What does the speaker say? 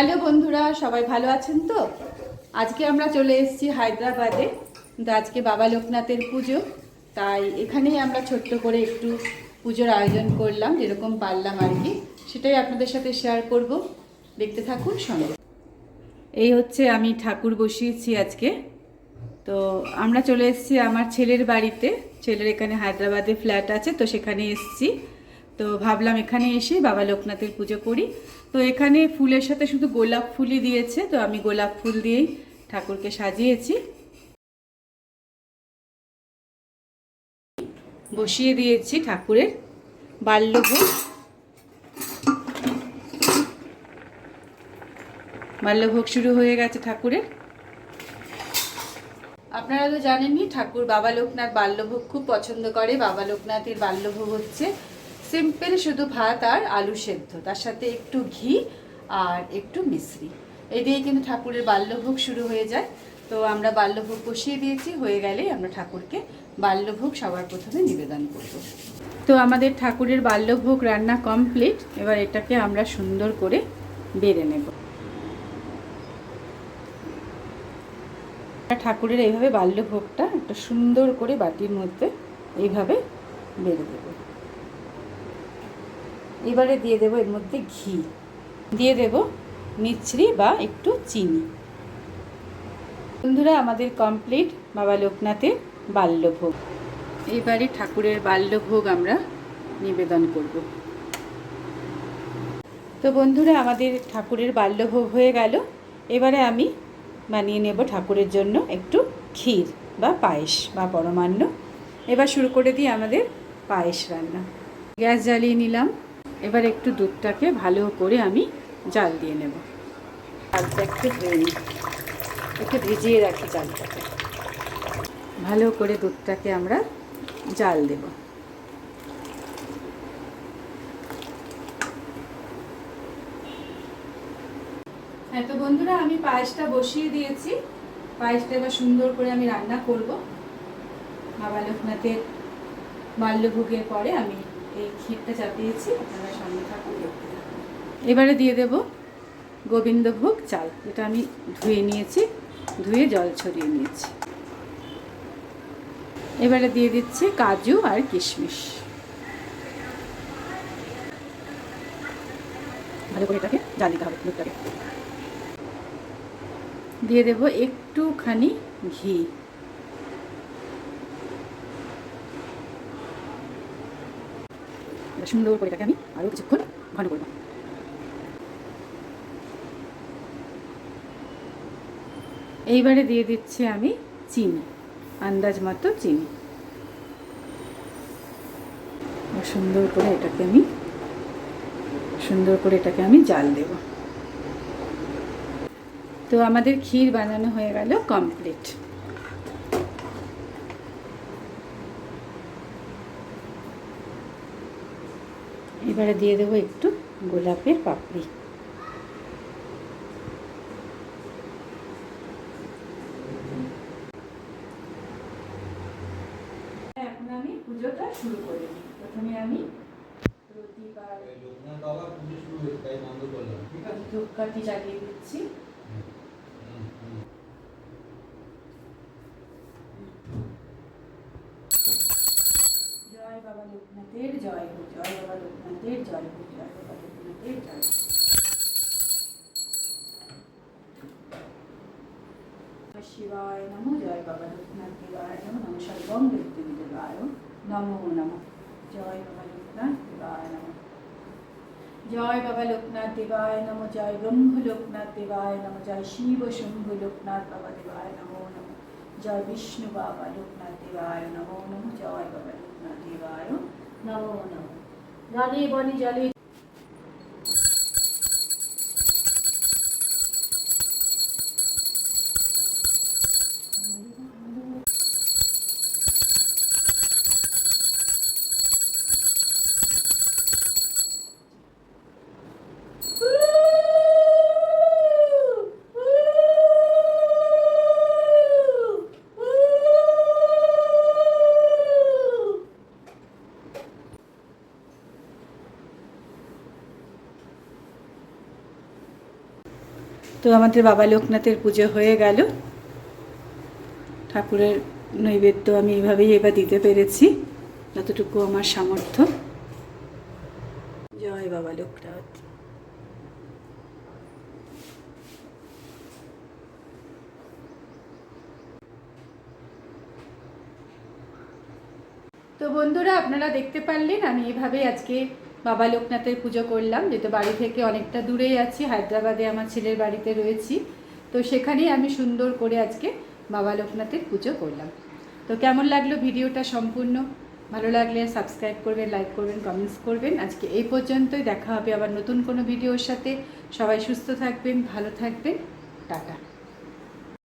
Hello বন্ধুরা, সবাই ভালো আছেন তো? আজকে আমরা চলে এসেছি হায়দ্রাবাদে। কিন্তু আজকে বাবা লোকনাথের পুজো। তাই এখানেই আমরা ছোট্ট করে একটু পুজোর আয়োজন করলাম, যেরকম পারলাম আর কি। সেটাই আপনাদের সাথে শেয়ার করব। দেখতে থাকুন সঙ্গে। এই হচ্ছে আমি ঠাকুর বসিয়েছি আজকে। তো আমরা চলে এসেছি আমার ছেলের বাড়িতে। ছেলের এখানে হায়দ্রাবাদে ফ্ল্যাট আছে, তো সেখানে এসেছি। তো ভাবলাম এখানে এসে বাবা লোকনাথের পুজো করি। তো এখানে ফুলের সাথে শুধু গোলাপ ফুলই দিয়েছে, তো আমি গোলাপ ফুল দিয়েই ঠাকুরকে সাজিয়েছি। বসিয়ে দিয়েছি ঠাকুরের বাল্যভোগ। বাল্যভোগ শুরু হয়ে গেছে ঠাকুরের। আপনারা তো জানেনই, ঠাকুর বাবা লোকনাথ বাল্যভোগ খুব পছন্দ করে। বাবা লোকনাথের বাল্যভোগ হচ্ছে সিম্পল শুধু ভাত আর আলু সেদ্ধ, তার সাথে একটু ঘি আর একটু মিশ্রি এই দিয়ে কিন্তু ঠাকুরের বাল্যভোগ শুরু হয়ে যায়। তো আমরা বাল্যভোগ বসিয়ে দিয়েছি, হয়ে গেলে আমরা ঠাকুরকে বাল্যভোগ সবার প্রথমে নিবেদন করব। তো আমাদের ঠাকুরের বাল্যভোগ রান্না কমপ্লিট, এবার এটাকে আমরা সুন্দর করে বেড়ে নেব। ঠাকুরের এইভাবে বাল্যভোগটা একটা সুন্দর করে বাটির মধ্যে এইভাবে বেড়ে দেব। এবারে দিয়ে দেব এর মধ্যে ঘি। দিয়ে দেব মিছরি বা একটু চিনি। বন্ধুরা, আমাদের কমপ্লিট বাবা লোকনাথের বাল্যভোগ। এইবারে ঠাকুরের বাল্যভোগ আমরা নিবেদন করব। তো বন্ধুরা, আমাদের ঠাকুরের বাল্যভোগ হয়ে গেল। এবারে আমি বানিয়ে নেব ঠাকুরের জন্য একটু ক্ষীর বা পায়েস বা পরমান্ন। এবার শুরু করে দিই আমাদের পায়েস রান্না। গ্যাস জ্বালিয়ে নিলাম। এবার একটু দুধটাকে ভালো করে আমি জাল দিয়ে নেব। চালটা একটু ধুয়ে নিই। একটু ভিজিয়ে রাখি চালটাকে ভালো করে দুধটাকে আমরা জাল দেব। হ্যাঁ তো বন্ধুরা, আমি পায়েসটা বসিয়ে দিয়েছি। পায়েসটা এবার সুন্দর করে আমি রান্না করব। বাবা লোকনাথের বাল্যভোগের পরে আমি এই এবারে দিয়ে দেব গোবিন্দভোগ চাল। যেটা আমি ধুয়ে নিয়েছি, ধুয়ে জল ছড়িয়ে নিয়েছি। এবারে দিয়ে দিচ্ছি কাজু আর কিশমিশ। ভালো করে এটাকে জাল দিতে হবে দুধটাকে দিয়ে দেব একটুখানি ঘি। সুন্দর করে এটাকে আমি আরও কিছুক্ষণ ঘন করব। এইবারে দিয়ে দিচ্ছি আমি চিনি, আন্দাজ মতো চিনি। সুন্দর করে এটাকে আমি, সুন্দর করে এটাকে আমি জাল দেব। তো আমাদের ক্ষীর বানানো হয়ে গেল কমপ্লিট এবারে দিয়ে দেবো একটু গোলাপের পাপড়ি। এখন আমি পুজোটা শুরু করে দিই প্রথমে আমি প্রতিবার লোকনাথ বাবা পুজো শুরু হয়েছে তাই বন্ধ করলাম ঠিক আছে? ধূপকাঠি জ্বালিয়ে দিচ্ছি হুম, হুম। জয় বাবা লোকনাথের জয় হোক জয় বাবা হোক জয় বাবা লোকনাথের জয় হোক। নমঃ জয় বাবা লোকনাথ দেবায় নমো নম সর্বম দেবায় নমো নম জয় বাবা লোকনাথ দেবায় নম জয় বাবা লোকনাথ দেবায় নম জয় ব্রহ্ম লোকনাথ দেবায় নম জয় শিব শম্ভু লোকনাথ বাবা দেবায় নমো নম জয় বিষ্ণু বাবা লোকনাথ দেবায় নমো নম জয় বাবা লোকনাথ দেবায় নমো নম धनी बनी चली তো আমাদের বাবা লোকনাথের পুজো হয়ে গেল। ঠাকুরের নৈবেদ্য আমি এইভাবেই এবার দিতে পেরেছি, যতটুকু আমার সামর্থ্য। জয় বাবা লোকনাথ। তো বন্ধুরা, আপনারা দেখতে পারলেন, আমি এভাবেই আজকে বাবা লোকনাথের পুজো করলাম, যেহেতু বাড়ি থেকে অনেকটা দূরেই আছি, হায়দ্রাবাদে আমার ছেলের বাড়িতে রয়েছি। তো সেখানেই আমি সুন্দর করে আজকে বাবা লোকনাথের পুজো করলাম। তো কেমন লাগল ভিডিওটা সম্পূর্ণ? ভালো লাগলে সাবস্ক্রাইব করবেন লাইক করবেন কমেন্টস করবেন। আজকে এই পর্যন্তই, দেখা হবে আবার নতুন কোনো ভিডিওর সাথে। সবাই সুস্থ থাকবেন, ভালো থাকবেন। টাটা।